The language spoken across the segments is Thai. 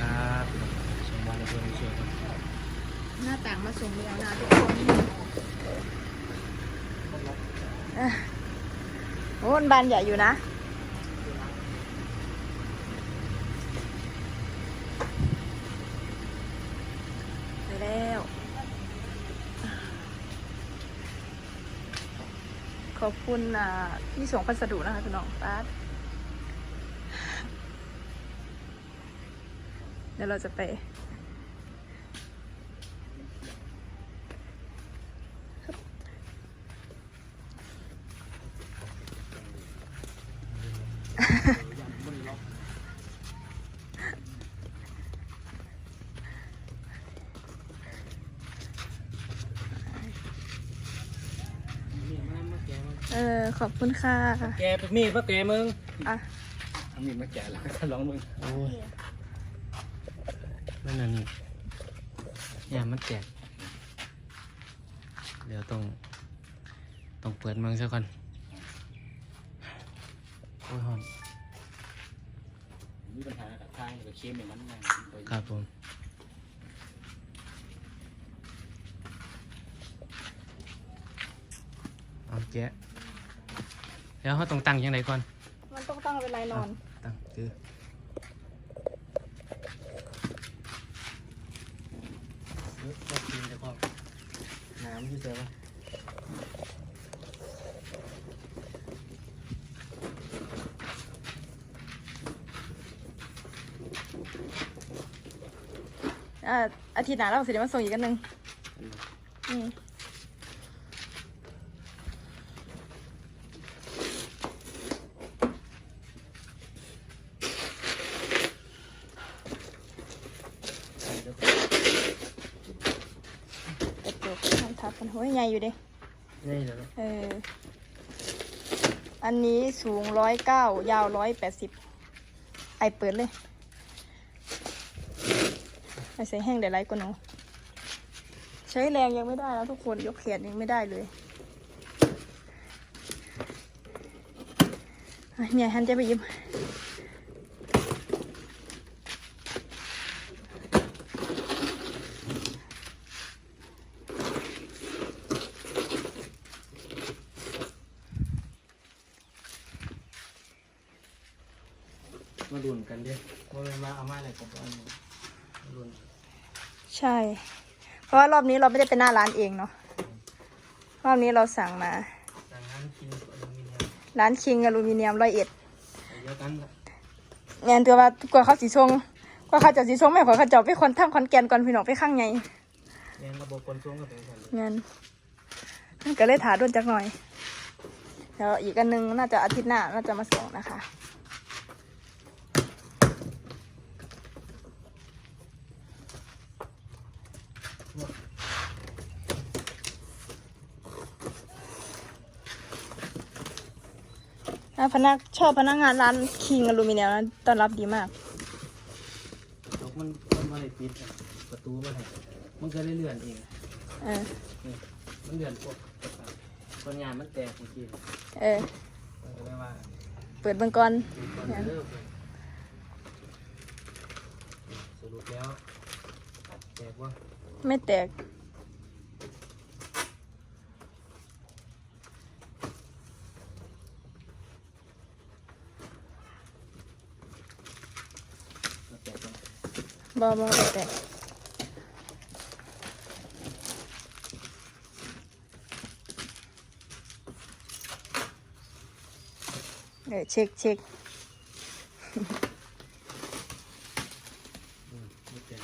ครับสมบัติในตัวนี้ช่วยกันหน้าต่างมาส่งแล้วนะทุกคนโอ้นบานใหญ่อยู่นะไปแล้วขอบคุณอ่าที่ส่งพัสดุนะคะคุณน้องป้า เดี๋ยวเราจะไป เออ ขอบคุณค่ะ แกเป็นมีดปะแกมึง อะ เอามีดมาแกะแล้วก็ลองมึง โอ้ย นั่นน่ะนี่เนี่ยมันแตก เดี๋ยวต้อง ต้องเปิดเมืองซะก่อน โอ้ยฮอนมีปัญหากับทางกับเค็มอย่างนั้นนะครับผมเอาแกะแล้วเขาต้องตั้งยังไงก่อน มันต้องตั้งเป็นไรนอน ตั้งคือ เยอะชอบกินแต่ก็น้ำที่เจอปะอ่าอาทิตย์หน้าเราสิเดี๋ยวมาส่งอีกกันหนึ่งอืม เดี๋ยว กระจ กทำทับกันโอ้ยใหญ่อยู่เดินี่เดี๋ยวเออ อันนี้สูงร้อยเก้ายาวร้อยแปดสิบไอเปิดเลยไอใส่แห้งได้ไรกว่าหนูใช้แรงยังไม่ได้แล้วทุกคนยกแขนยังไม่ได้เลยอะเนี่ยฮันจะไปหยิบ มาดุนกันดิว่าเป็นมาเอามาอะไรกับอันนี้มาดุนใช่ เพราะว่ารอบนี้เราไม่ได้เป็นหน้าร้านเองเนาะรอบนี้เราสั่งมา ดังนั้นกินอลูมิเนียมร้านคิงอลูมิเนียมร้อยเอ็ดเยอะกันละงานตัวว่ากว่าเขาสีชงกว่าเขาจะสีชงไม่กว่าเขาจะเอาไปคนทั้งคอนแกนก่อนพี่น้องไปข้างในเรียนระบบคนช่วงกับเป็นกันงานมันก็เลยถาด้วนจักหน่อยเดี๋ยวอีกอันนึงน่าจะอาทิตย์หน้าน่าจะมาส่งนะคะ อะพนักชอบพนักงานร้านคิงอลูมิเนียมนะต้อนรับดีมากตกมันมันมาเลยปิดอะประตูมาให้มันก็เลยเลื่อนเองเออนี่มันเลื่อนพวกกระต่ายต้นยางมันแตกเมื่อกี้เออ มันก็เลยว่าเปิดเบิ่งก่อนตอนเลิกเลยสรุปแล้วแตกว่าไม่แตก แตกว่า บอบอบ่แตกเออเช็คเช็คอืมไม่แตก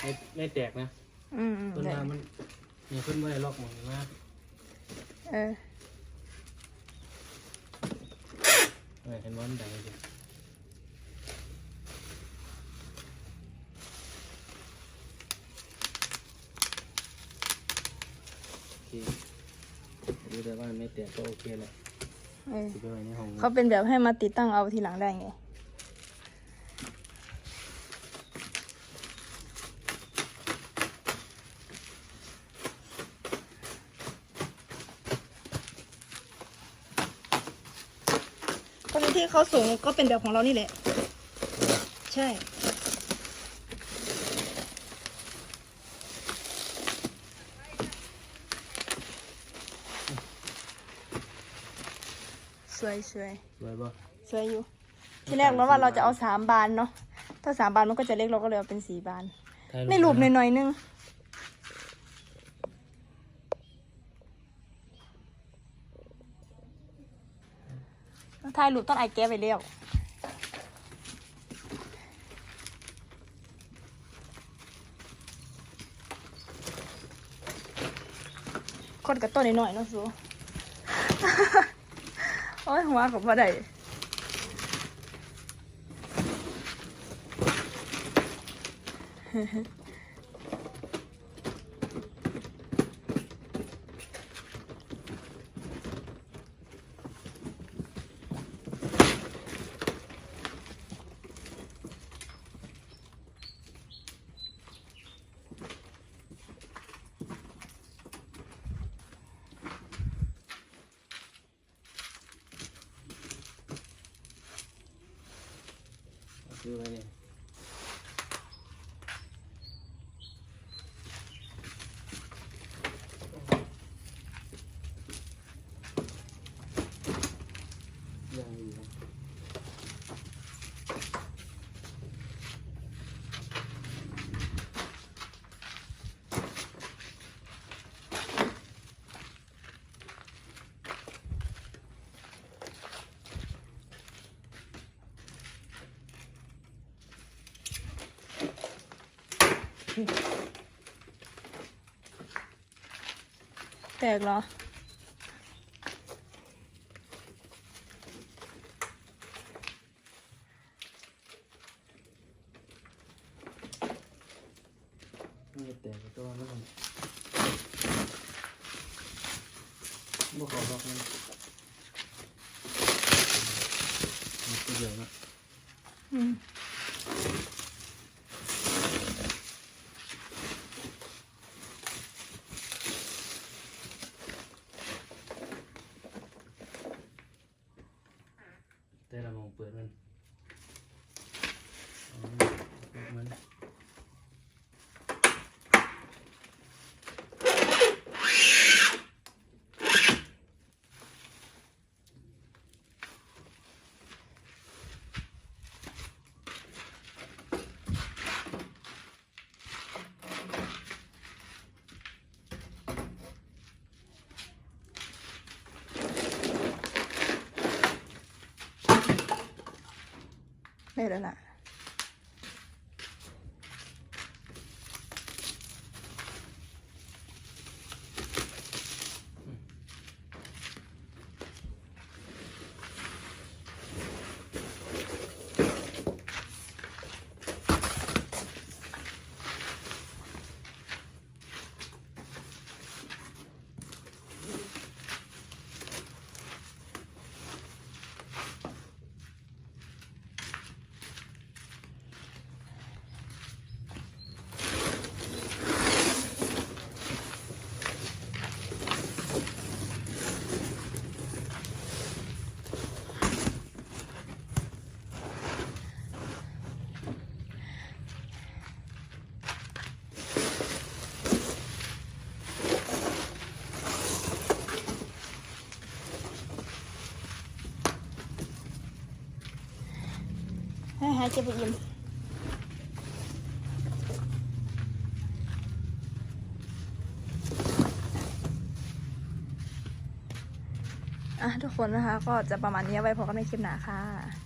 ไม่ไม่แตกนะอืมอืมต้นได้ยางมันมีเพิ่นไม่ได้ล็อกหมดนะ เออ เออเห็นว่ามันดังเลยโอเคดูแต่ว่าไม่แตกก็โอเคแหละเออสิไปไว้ในห้อง เขาเป็นแบบให้มาติดตั้งเอาทีหลังได้ไง ที่เขาส่งก็เป็นแบบของเรานี่แหละ ใช่ สวยสวยสวยป่ะสวยอยู่ ที่แรกเราว่าเราจะเอาสามบานเนาะ ถ้าสามบานมันก็จะเล็กเราก็เลยเอาเป็นสี่บาน ในรูปหน่อยๆนึง ถ่ายรูปต้องไอแก้ไปเร็วคนกับต้นหน่อยๆเนาะสูโอ้ยหัวกับบ่ได้คื อไว้เนี่ยยังอยู่นะ แตกเหรอนี่แต่ตัวนั้นมันบ่ขอบอกมันมันตัวเดียวนะอืม แต่เรามองเปิดมันอ๋อเปิดมัน ได้ ให้หายใจไปอิ่มอะทุกคนนะคะ ก็จะประมาณนี้ไว้พบกันในคลิปหน้าค่ะ